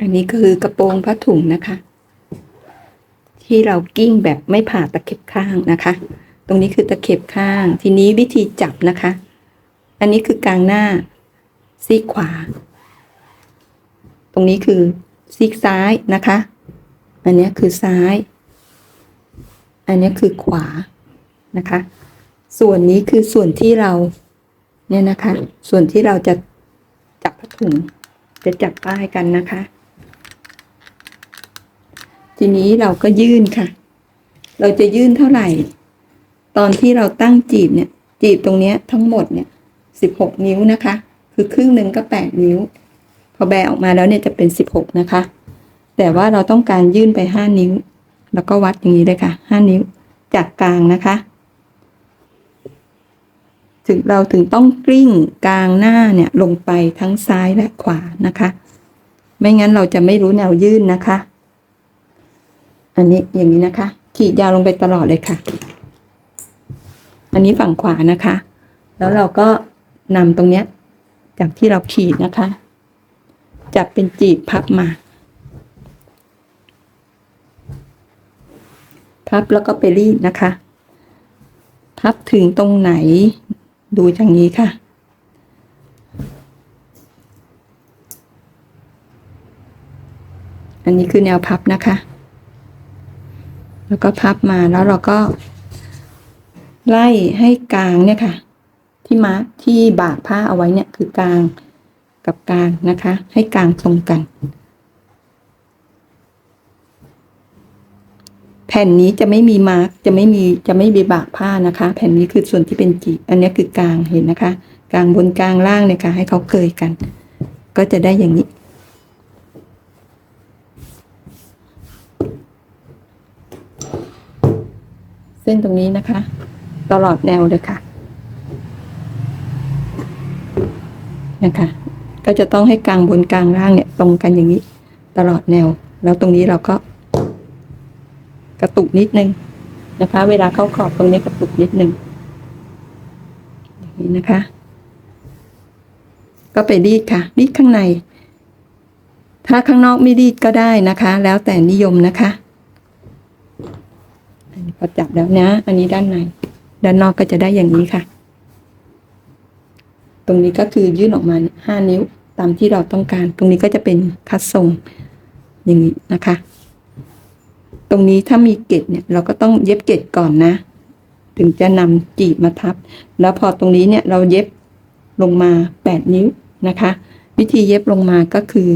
อันนี้คือกระโปรงผ้าถุงนะคะ ที่เรากิ้งแบบไม่ผ่าตะเข็บข้างนะคะ ตรงนี้คือตะเข็บข้าง ทีนี้วิธีจับนะคะ อันนี้คือกลางหน้า ซีกขวา ตรงนี้คือซีกซ้ายนะคะ อันนี้คือซ้าย อันนี้คือขวานะคะ ส่วนนี้คือส่วนที่เราเนี่ยนะคะ ส่วนที่เราจะจับผ้าถุงจะจับป้ายกันนะคะ ทีนี้เราก็ยื่นค่ะ เราจะยื่นเท่าไหร่ ตอนที่เราตั้งจีบเนี่ย จีบตรงเนี้ยทั้งหมดเนี่ยสิบหกนิ้วนะคะ คือครึ่งหนึ่งก็แปดนิ้ว พอแบออกมาแล้วเนี่ยจะเป็นสิบหกนะคะ แต่ว่าเราต้องการยื่นไปห้านิ้ว แล้วก็วัดอย่างนี้เลยค่ะห้านิ้วจากกลางนะคะ ถึงเราถึงต้องกลิ้งกลางหน้าเนี่ยลงไปทั้งซ้ายและขวานะคะ ไม่งั้นเราจะไม่รู้แนวยื่นนะคะ อันนี้อย่างนี้นะคะ ขีดยาวลงไปตลอดเลยค่ะ อันนี้ฝั่งขวานะคะ แล้วเราก็นำตรงเนี้ย จากที่เราขีดนะคะ จับเป็นจีบพับมา พับแล้วก็ไปรีดนะคะ พับถึงตรงไหน ดูอย่างนี้ค่ะอันนี้คือแนวพับนะคะ แล้วก็พับมาแล้วเราก็ ไล่ให้กลางเนี่ยค่ะ ที่มาที่บากผ้าเอาไว้เนี่ยคือกลางกับกลางนะคะ ให้กลางตรงกัน แผ่นนี้จะไม่มีมาร์กจะไม่มีจะไม่มีบากผ้านะคะ แผ่นนี้คือส่วนที่เป็นจีอันนี้คือกลางเห็นนะคะ กลางบนกลางล่างเนี่ยค่ะให้เขาเกยกัน ก็จะได้อย่างนี้ เส้นตรงนี้นะคะ ตลอดแนวเลยค่ะนะคะ ก็จะต้องให้กลางบนกลางล่างเนี่ยตรงกันอย่างนี้ ตลอดแนว แล้วตรงนี้เราก็ กระตุกนิดนึงนะคะ เวลาเข้าขอบตรงนี้กระตุกนิดนึงอย่างนี้นะคะ ก็ไปรีดค่ะ รีดข้างใน ถ้าข้างนอกไม่รีดก็ได้นะคะ แล้วแต่นิยมนะคะ อันนี้พอจับแล้วนะ อันนี้ด้านใน ด้านนอกก็จะได้อย่างนี้ค่ะ ตรงนี้ก็คือยื่นออกมาห้านิ้วตามที่เราต้องการ ตรงนี้ก็จะเป็นคัดทรงอย่างนี้นะคะ ตรงนี้ถ้ามีเกล็ดเนี่ย เราก็ต้องเย็บเกล็ดก่อนนะ ถึงจะนำจีบมาทับ แล้วพอตรงนี้เนี่ยเราเย็บลงมาแปดนิ้วนะคะ วิธีเย็บลงมาก็คือ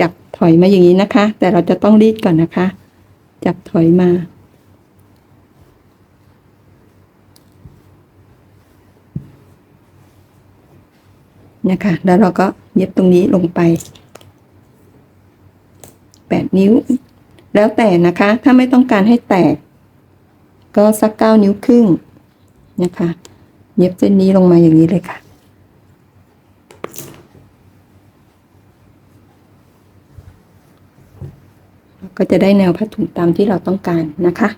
จับถอยมาอย่างนี้นะคะ แต่เราจะต้องรีดก่อนนะคะ จับถอยมา นะคะ แล้วเราก็เย็บตรงนี้ลงไปแปดนิ้ว แล้วแต่นะคะ ถ้าไม่ต้องการให้แตก ก็สักเก้านิ้วครึ่งนะคะ เย็บเส้นนี้ลงมาอย่างนี้เลยค่ะก็จะได้แนวผ้าถุงตามที่เราต้องการนะคะ